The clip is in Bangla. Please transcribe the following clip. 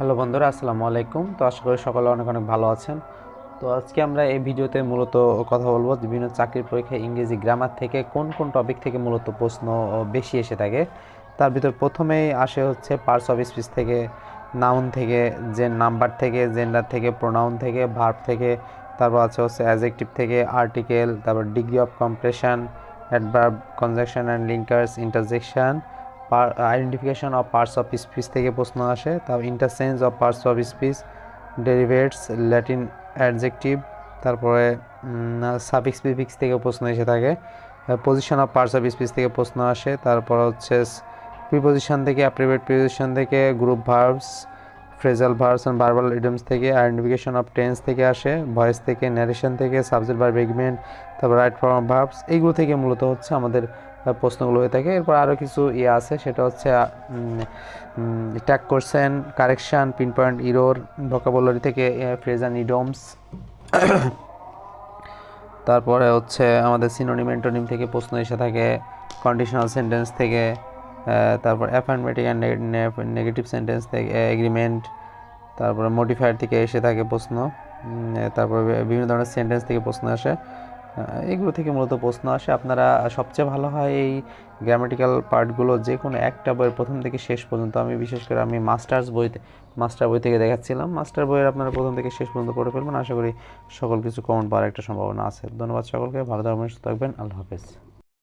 হ্যালো বন্ধুরা, আসসালামু আলাইকুম। তো আশা করি সকলে অনেক অনেক ভালো আছেন। তো আজকে আমরা এই ভিডিওতে মূলত কথা বলব বিভিন্ন চাকরির পরীক্ষায় ইংরেজি গ্রামার থেকে কোন কোন টপিক থেকে মূলত প্রশ্ন বেশি এসে থাকে। তার ভিতর প্রথমেই আসে হচ্ছে পার্টস অফ স্পিচ থেকে নাউন থেকে, যে নাম্বার থেকে জেন্ডার থেকে প্রোনাউন থেকে ভার্ব থেকে, তারপর আছে হচ্ছে অ্যাজেক্টিভ থেকে আর্টিকেল তারপর degree of comparison adverb conjunction and linkers interjection identification of parts of speech থেকে প্রশ্ন আসে। তারপর ইন্টারসেন্স of parts of speech derivates Latin adjective তারপরে সাফিক্স প্রিফিক্স থেকে প্রশ্ন এসে থাকে। Position of parts of speech থেকে প্রশ্ন আসে। তারপর হচ্ছে প্রিপোজিশন থেকে অ্যাপ্রিভেট প্রিপোজিশন থেকে group verbs phrasal verbs and verbal idioms থেকে আইডেন্টিফিকেশন অফ টেন্স থেকে আসে ভয়েস থেকে ন্যারেশন থেকে সাবজেক্ট ভার্ব এগ্রিমেন্ট তারপর রাইট ফর্ম ভার্বস এইগুলো থেকে মূলত হচ্ছে আমাদের প্রশ্নগুলো হয়ে থাকে। এরপর আরও কিছু ইয়ে আছে, সেটা হচ্ছে ট্যাগ করছেন correction pin point error vocabulary থেকে ফ্রেজ অ্যান্ড ইডমস তারপরে হচ্ছে আমাদের সিনোনিম এন্টোনিম থেকে প্রশ্ন এসে থাকে কন্ডিশনাল সেন্টেন্স থেকে তারপর অ্যাফার্মেটিক অ্যান্ড নেগেটিভ সেন্টেন্স থেকে এগ্রিমেন্ট তারপরে মডিফায়ার থেকে এসে থাকে প্রশ্ন তারপরে বিভিন্ন ধরনের সেন্টেন্স থেকে প্রশ্ন আসে। এগুলো থেকে মূলত প্রশ্ন আসে। আপনারা সবচেয়ে ভালো হয় এই গ্রামাটিক্যাল পার্টগুলো যে কোনো একটা বইয়ের প্রথম থেকে শেষ পর্যন্ত। আমি বিশেষ করে আমি মাস্টার্স বইতে মাস্টার বই থেকে দেখাচ্ছিলাম। মাস্টার বইয়ের আপনারা প্রথম থেকে শেষ পর্যন্ত পড়ে ফেলবেন। আশা করি সকল কিছু কমন পাওয়ার একটা সম্ভাবনা আছে। ধন্যবাদ সকলকে। ভালো থাকবেন, সুস্থ থাকবেন। আল্লাহ হাফেজ।